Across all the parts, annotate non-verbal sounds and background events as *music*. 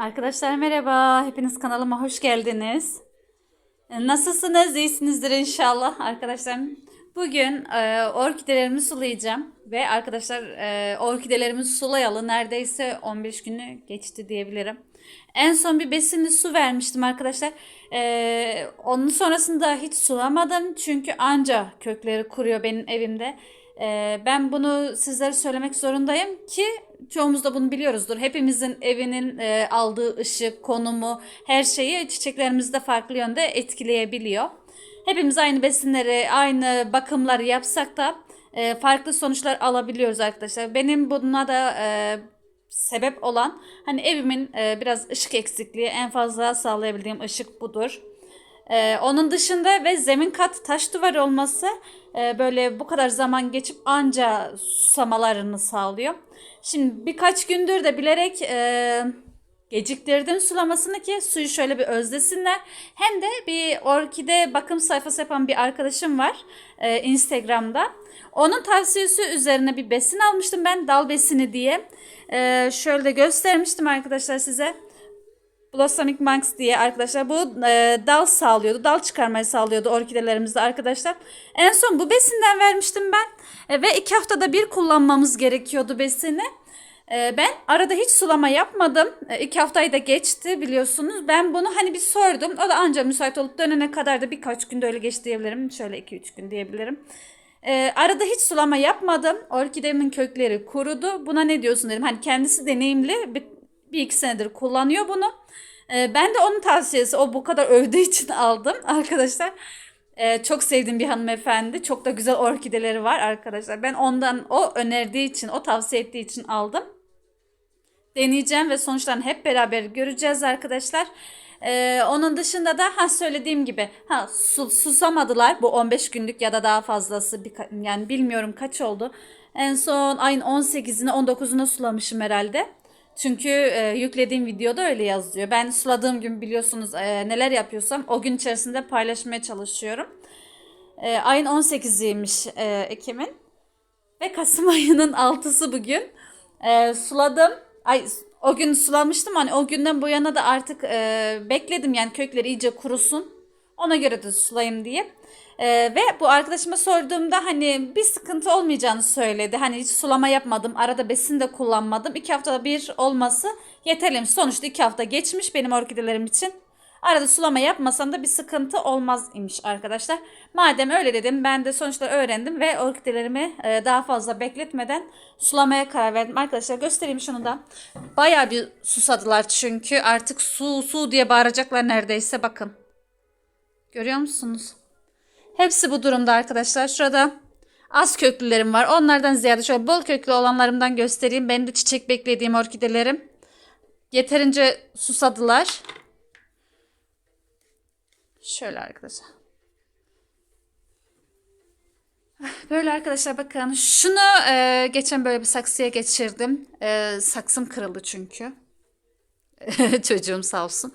Arkadaşlar merhaba. Hepiniz kanalıma hoş geldiniz. E, Nasılsınız? İyisinizdir inşallah arkadaşlar. Bugün e, orkidelerimi sulayacağım. Ve arkadaşlar e, orkidelerimi sulayalı neredeyse 15 günü geçti diyebilirim. En son bir besinli su vermiştim arkadaşlar. E, onun sonrasında hiç sulamadım. Çünkü anca kökleri kuruyor benim evimde. Ee, ben bunu sizlere söylemek zorundayım ki çoğumuz da bunu biliyoruzdur. Hepimizin evinin e, aldığı ışık, konumu, her şeyi çiçeklerimizi de farklı yönde etkileyebiliyor. Hepimiz aynı besinleri, aynı bakımları yapsak da e, farklı sonuçlar alabiliyoruz arkadaşlar. Benim buna da e, sebep olan hani evimin e, biraz ışık eksikliği en fazla sağlayabildiğim ışık budur. Ee, onun dışında ve zemin kat taş duvar olması e, böyle bu kadar zaman geçip anca susamalarını sağlıyor. Şimdi birkaç gündür de bilerek e, geciktirdim sulamasını ki suyu şöyle bir özlesinler. Hem de bir orkide bakım sayfası yapan bir arkadaşım var e, Instagram'da. Onun tavsiyesi üzerine bir besin almıştım ben dal besini diye. E, şöyle de göstermiştim arkadaşlar size. Blossomic Monks diye arkadaşlar bu e, dal sağlıyordu. Dal çıkarmayı sağlıyordu orkidelerimizde arkadaşlar. En son bu besinden vermiştim ben. E, ve iki haftada bir kullanmamız gerekiyordu besini. E, ben arada hiç sulama yapmadım. E, iki haftayı da geçti biliyorsunuz. Ben bunu hani bir sordum. O da ancak müsait olup dönene kadar da birkaç günde öyle geçti diyebilirim. Şöyle iki üç gün diyebilirim. E, arada hiç sulama yapmadım. Orkidemin kökleri kurudu. Buna ne diyorsun dedim. Hani kendisi deneyimli. Bir, bir iki senedir kullanıyor bunu. Ee, ben de onun tavsiyesi o bu kadar övdüğü *laughs* için aldım arkadaşlar. Ee, çok sevdiğim bir hanımefendi. Çok da güzel orkideleri var arkadaşlar. Ben ondan o önerdiği için, o tavsiye ettiği için aldım. Deneyeceğim ve sonuçlarını hep beraber göreceğiz arkadaşlar. Ee, onun dışında da ha söylediğim gibi ha su, susamadılar bu 15 günlük ya da daha fazlası birka- yani bilmiyorum kaç oldu. En son ayın 18'ine 19'una sulamışım herhalde. Çünkü e, yüklediğim videoda öyle yazıyor. Ben suladığım gün biliyorsunuz e, neler yapıyorsam o gün içerisinde paylaşmaya çalışıyorum. E, ayın 18'iymiş e, Ekim'in. Ve Kasım *laughs* ayının 6'sı bugün. E, suladım. Ay o gün sulamıştım hani o günden bu yana da artık e, bekledim yani kökleri iyice kurusun. Ona göre de sulayayım diye. Ee, ve bu arkadaşıma sorduğumda hani bir sıkıntı olmayacağını söyledi. Hani hiç sulama yapmadım. Arada besin de kullanmadım. İki haftada bir olması yeterli. Sonuçta iki hafta geçmiş benim orkidelerim için. Arada sulama yapmasam da bir sıkıntı olmaz imiş arkadaşlar. Madem öyle dedim ben de sonuçta öğrendim ve orkidelerimi e, daha fazla bekletmeden sulamaya karar verdim. Arkadaşlar göstereyim şunu da. Bayağı bir susadılar çünkü artık su su diye bağıracaklar neredeyse bakın. Görüyor musunuz? Hepsi bu durumda arkadaşlar. Şurada az köklülerim var. Onlardan ziyade şöyle bol köklü olanlarımdan göstereyim. Benim de çiçek beklediğim orkidelerim. Yeterince susadılar. Şöyle arkadaşlar. Böyle arkadaşlar bakın. Şunu e, geçen böyle bir saksıya geçirdim. E, saksım kırıldı çünkü. *laughs* Çocuğum sağ olsun.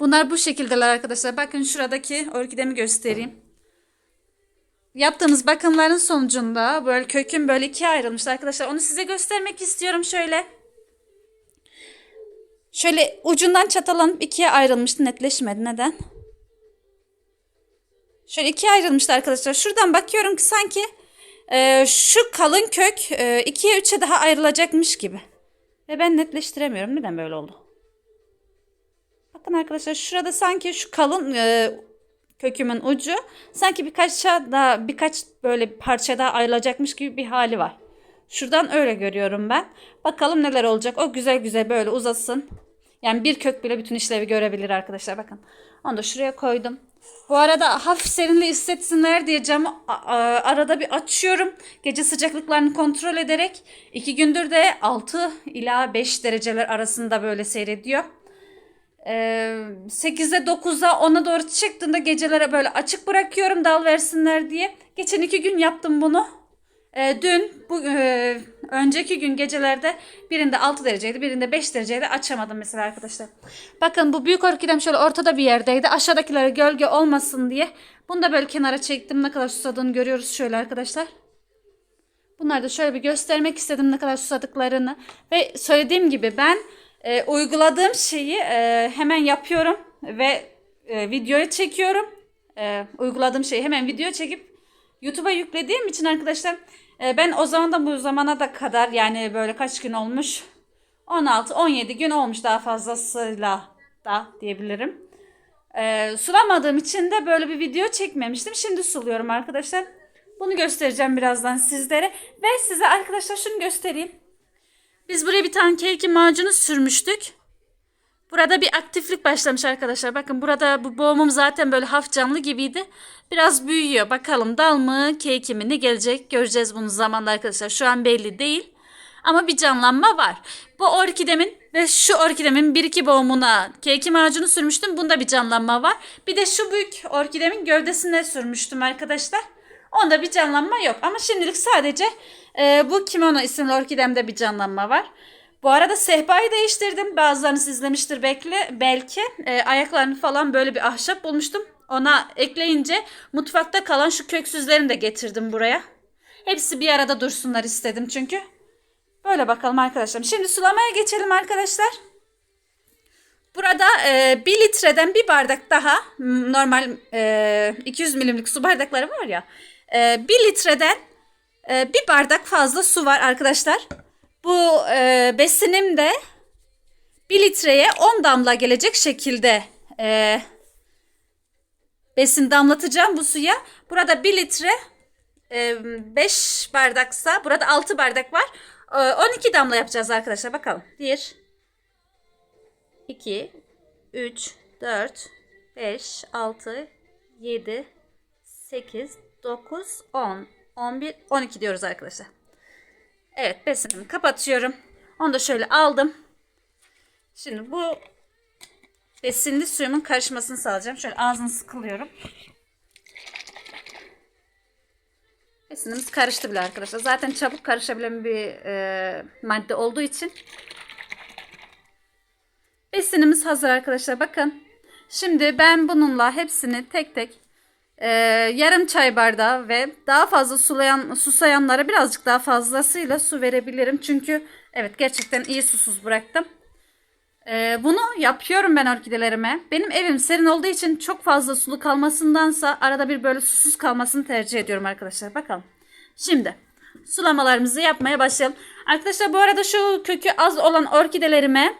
Bunlar bu şekildeler arkadaşlar. Bakın şuradaki orkidemi göstereyim. Yaptığımız bakımların sonucunda böyle köküm böyle ikiye ayrılmıştı arkadaşlar. Onu size göstermek istiyorum şöyle. Şöyle ucundan çatalanıp ikiye ayrılmıştı. Netleşmedi. Neden? Şöyle ikiye ayrılmıştı arkadaşlar. Şuradan bakıyorum ki sanki e, şu kalın kök e, ikiye üçe daha ayrılacakmış gibi. Ve ben netleştiremiyorum. Neden böyle oldu? Bakın arkadaşlar şurada sanki şu kalın e, kökümün ucu sanki birkaç daha birkaç böyle parça daha ayrılacakmış gibi bir hali var. Şuradan öyle görüyorum ben. Bakalım neler olacak. O güzel güzel böyle uzasın. Yani bir kök bile bütün işlevi görebilir arkadaşlar. Bakın. Onu da şuraya koydum. Bu arada hafif serinliği hissetsinler diye camı arada bir açıyorum. Gece sıcaklıklarını kontrol ederek. iki gündür de 6 ila 5 dereceler arasında böyle seyrediyor. Ee, 8'de 9'a 10'a doğru çıktığında gecelere böyle açık bırakıyorum dal versinler diye. Geçen iki gün yaptım bunu. Ee, dün bu e, önceki gün gecelerde birinde 6 dereceydi birinde 5 dereceydi açamadım mesela arkadaşlar. Bakın bu büyük orkidem şöyle ortada bir yerdeydi. Aşağıdakilere gölge olmasın diye. Bunu da böyle kenara çektim. Ne kadar susadığını görüyoruz şöyle arkadaşlar. Bunları da şöyle bir göstermek istedim ne kadar susadıklarını. Ve söylediğim gibi ben e, uyguladığım şeyi e, hemen yapıyorum ve e, videoya çekiyorum. E, uyguladığım şeyi hemen video çekip YouTube'a yüklediğim için arkadaşlar e, ben o zaman da bu zamana da kadar yani böyle kaç gün olmuş 16-17 gün olmuş daha fazlasıyla da diyebilirim. E, sulamadığım için de böyle bir video çekmemiştim. Şimdi suluyorum arkadaşlar. Bunu göstereceğim birazdan sizlere. Ve size arkadaşlar şunu göstereyim. Biz buraya bir tane keki macunu sürmüştük. Burada bir aktiflik başlamış arkadaşlar. Bakın burada bu boğumum zaten böyle hafif canlı gibiydi. Biraz büyüyor. Bakalım dal mı, keki mi ne gelecek göreceğiz bunu zamanla arkadaşlar. Şu an belli değil. Ama bir canlanma var. Bu orkidemin ve şu orkidemin bir iki boğumuna keki macunu sürmüştüm. Bunda bir canlanma var. Bir de şu büyük orkidemin gövdesine sürmüştüm arkadaşlar. Onda bir canlanma yok. Ama şimdilik sadece e, bu kimono isimli orkidemde bir canlanma var. Bu arada sehpayı değiştirdim. Bazılarınız izlemiştir belki. belki. E, ayaklarını falan böyle bir ahşap bulmuştum. Ona ekleyince mutfakta kalan şu köksüzlerini de getirdim buraya. Hepsi bir arada dursunlar istedim çünkü. Böyle bakalım arkadaşlar. Şimdi sulamaya geçelim arkadaşlar. Burada e, 1 litreden bir bardak daha normal e, 200 milimlik su bardakları var ya. E, 1 litreden e, bir bardak fazla su var arkadaşlar. Bu e, besinim de 1 litreye 10 damla gelecek şekilde e, besin damlatacağım bu suya. Burada 1 litre 5 bardaksa burada 6 bardak var. E, 12 damla yapacağız arkadaşlar. Bakalım. 1 2 3 4 5 6 7 8 9 10 11 12 diyoruz arkadaşlar. Evet besinimi kapatıyorum. Onu da şöyle aldım. Şimdi bu besinli suyumun karışmasını sağlayacağım. Şöyle ağzını sıkılıyorum. Besinimiz karıştı bile arkadaşlar. Zaten çabuk karışabilen bir e, madde olduğu için. Besinimiz hazır arkadaşlar. Bakın. Şimdi ben bununla hepsini tek tek e, yarım çay bardağı ve daha fazla sulayan susayanlara birazcık daha fazlasıyla su verebilirim. Çünkü evet gerçekten iyi susuz bıraktım. E, bunu yapıyorum ben orkidelerime. Benim evim serin olduğu için çok fazla sulu kalmasındansa arada bir böyle susuz kalmasını tercih ediyorum arkadaşlar. Bakalım. Şimdi sulamalarımızı yapmaya başlayalım. Arkadaşlar bu arada şu kökü az olan orkidelerime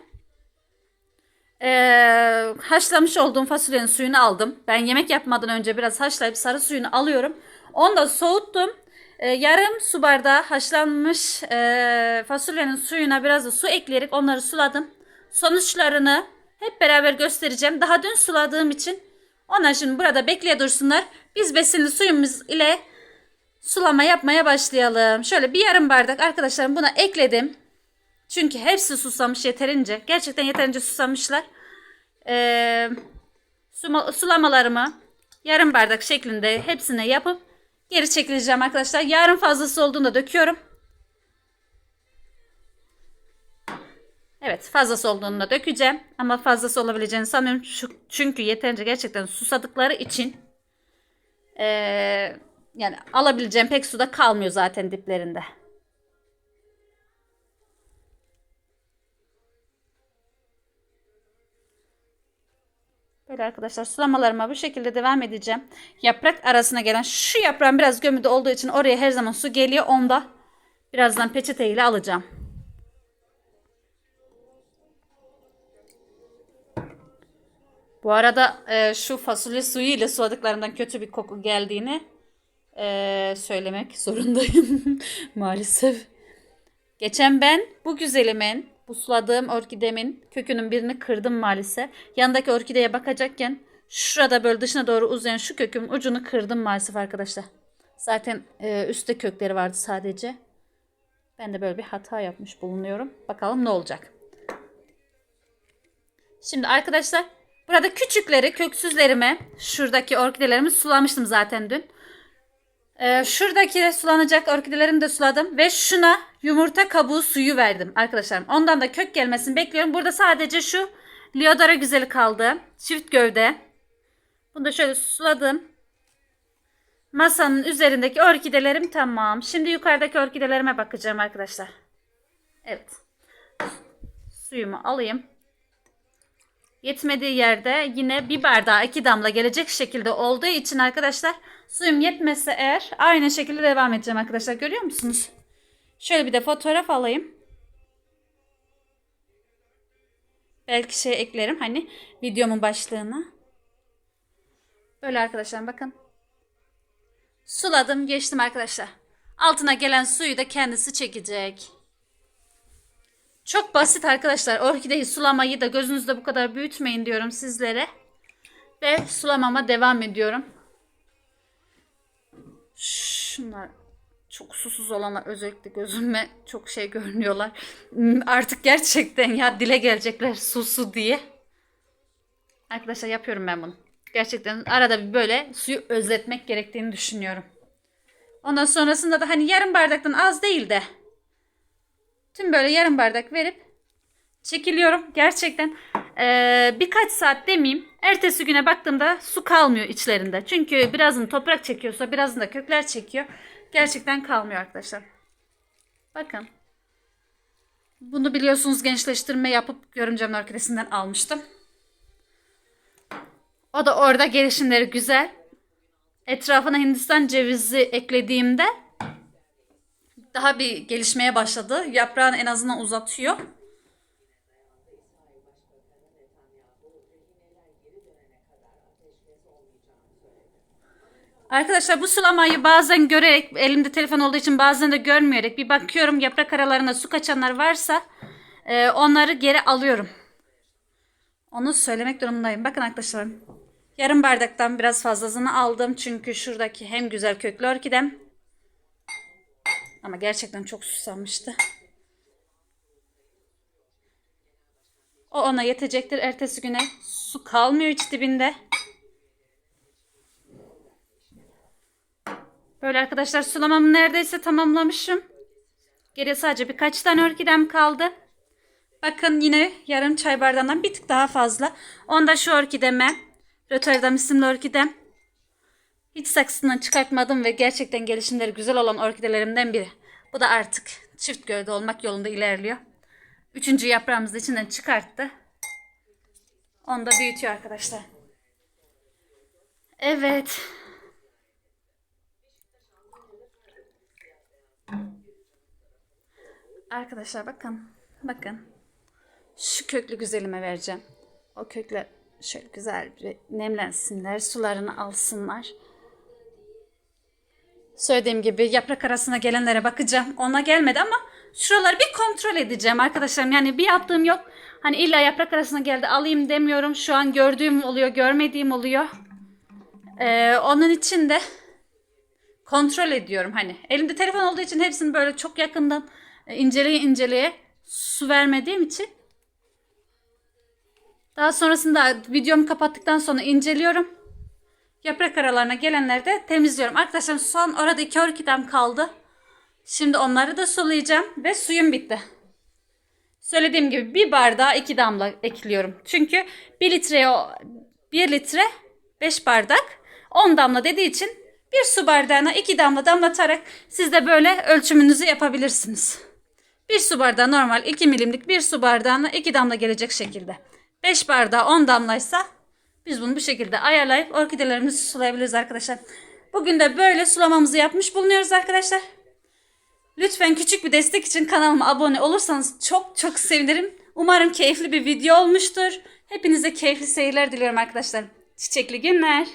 ee, haşlamış olduğum fasulyenin suyunu aldım. Ben yemek yapmadan önce biraz haşlayıp sarı suyunu alıyorum. Onu da soğuttum. Ee, yarım su bardağı haşlanmış e, fasulyenin suyuna biraz da su ekleyerek onları suladım. Sonuçlarını hep beraber göstereceğim. Daha dün suladığım için onlar şimdi burada bekleye dursunlar. Biz besinli suyumuz ile sulama yapmaya başlayalım. Şöyle bir yarım bardak arkadaşlarım buna ekledim. Çünkü hepsi susamış yeterince. Gerçekten yeterince susamışlar. Ee, sulamalarımı yarım bardak şeklinde hepsine yapıp geri çekileceğim arkadaşlar. Yarın fazlası olduğunda döküyorum. Evet fazlası olduğunda dökeceğim. Ama fazlası olabileceğini sanmıyorum. Çünkü yeterince gerçekten susadıkları için ee, yani alabileceğim pek suda kalmıyor zaten diplerinde. Böyle arkadaşlar sulamalarıma bu şekilde devam edeceğim. Yaprak arasına gelen şu yaprağın biraz gömüde olduğu için oraya her zaman su geliyor. Onda birazdan peçete ile alacağım. Bu arada e, şu fasulye suyu ile suladıklarından kötü bir koku geldiğini e, söylemek zorundayım *laughs* maalesef. Geçen ben bu güzelimin bu suladığım orkidemin kökünün birini kırdım maalesef. Yanındaki orkideye bakacakken şurada böyle dışına doğru uzayan şu kökün ucunu kırdım maalesef arkadaşlar. Zaten e, üstte kökleri vardı sadece. Ben de böyle bir hata yapmış bulunuyorum. Bakalım ne olacak. Şimdi arkadaşlar burada küçükleri köksüzlerime şuradaki orkidelerimi sulamıştım zaten dün. Ee, şuradaki sulanacak orkidelerimi de suladım ve şuna yumurta kabuğu suyu verdim arkadaşlarım. Ondan da kök gelmesini bekliyorum. Burada sadece şu Liodara güzeli kaldı. Çift gövde. Bunu da şöyle suladım. Masanın üzerindeki orkidelerim tamam. Şimdi yukarıdaki orkidelerime bakacağım arkadaşlar. Evet. suyumu alayım. Yetmediği yerde yine bir bardağa iki damla gelecek şekilde olduğu için arkadaşlar suyum yetmezse eğer aynı şekilde devam edeceğim arkadaşlar. Görüyor musunuz? Şöyle bir de fotoğraf alayım. Belki şey eklerim hani videomun başlığına. Böyle arkadaşlar bakın. Suladım geçtim arkadaşlar. Altına gelen suyu da kendisi çekecek. Çok basit arkadaşlar. Orkideyi sulamayı da gözünüzde bu kadar büyütmeyin diyorum sizlere. Ve sulamama devam ediyorum. Şunlar çok susuz olanlar özellikle gözüme çok şey görünüyorlar. Hmm, Artık gerçekten ya dile gelecekler su su diye. Arkadaşlar yapıyorum ben bunu. Gerçekten arada bir böyle suyu özletmek gerektiğini düşünüyorum. Ondan sonrasında da hani yarım bardaktan az değil de tüm böyle yarım bardak verip çekiliyorum. Gerçekten eee, birkaç saat demeyeyim. Ertesi güne baktığımda su kalmıyor içlerinde. Çünkü birazını toprak çekiyorsa birazını da kökler çekiyor. Gerçekten kalmıyor arkadaşlar. Bakın. Bunu biliyorsunuz gençleştirme yapıp görümcemin orkidesinden almıştım. O da orada gelişimleri güzel. Etrafına Hindistan cevizi eklediğimde daha bir gelişmeye başladı. Yaprağını en azından uzatıyor. Arkadaşlar bu sulamayı bazen görerek elimde telefon olduğu için bazen de görmeyerek bir bakıyorum yaprak aralarında su kaçanlar varsa e, onları geri alıyorum. Onu söylemek durumundayım. Bakın arkadaşlar. Yarım bardaktan biraz fazlasını aldım. Çünkü şuradaki hem güzel köklü orkidem. Ama gerçekten çok susamıştı. O ona yetecektir. Ertesi güne su kalmıyor hiç dibinde. Böyle arkadaşlar sulamamı neredeyse tamamlamışım. Geriye sadece birkaç tane orkidem kaldı. Bakın yine yarım çay bardağından bir tık daha fazla. Onda şu orkideme, Rotterdam isimli orkidem. Hiç saksısından çıkartmadım ve gerçekten gelişimleri güzel olan orkidelerimden biri. Bu da artık çift gövde olmak yolunda ilerliyor. Üçüncü yaprağımızı içinden çıkarttı. Onu da büyütüyor arkadaşlar. Evet. Arkadaşlar bakın. Bakın. Şu köklü güzelime vereceğim. O kökler şöyle güzel bir nemlensinler. Sularını alsınlar. Söylediğim gibi yaprak arasına gelenlere bakacağım. Ona gelmedi ama şuraları bir kontrol edeceğim arkadaşlarım. Yani bir yaptığım yok. Hani illa yaprak arasına geldi alayım demiyorum. Şu an gördüğüm oluyor, görmediğim oluyor. Ee, onun için de kontrol ediyorum hani. Elimde telefon olduğu için hepsini böyle çok yakından e, inceleye inceleye su vermediğim için daha sonrasında videomu kapattıktan sonra inceliyorum. Yaprak aralarına gelenleri de temizliyorum. Arkadaşlar son orada iki orkidem kaldı. Şimdi onları da sulayacağım ve suyum bitti. Söylediğim gibi bir bardağa iki damla ekliyorum. Çünkü bir litreye bir litre 5 bardak 10 damla dediği için bir su bardağına iki damla damlatarak siz de böyle ölçümünüzü yapabilirsiniz. Bir su bardağı normal 2 milimlik bir su bardağına 2 damla gelecek şekilde. 5 bardağı 10 damlaysa biz bunu bu şekilde ayarlayıp orkidelerimizi sulayabiliriz arkadaşlar. Bugün de böyle sulamamızı yapmış bulunuyoruz arkadaşlar. Lütfen küçük bir destek için kanalıma abone olursanız çok çok sevinirim. Umarım keyifli bir video olmuştur. Hepinize keyifli seyirler diliyorum arkadaşlar. Çiçekli günler.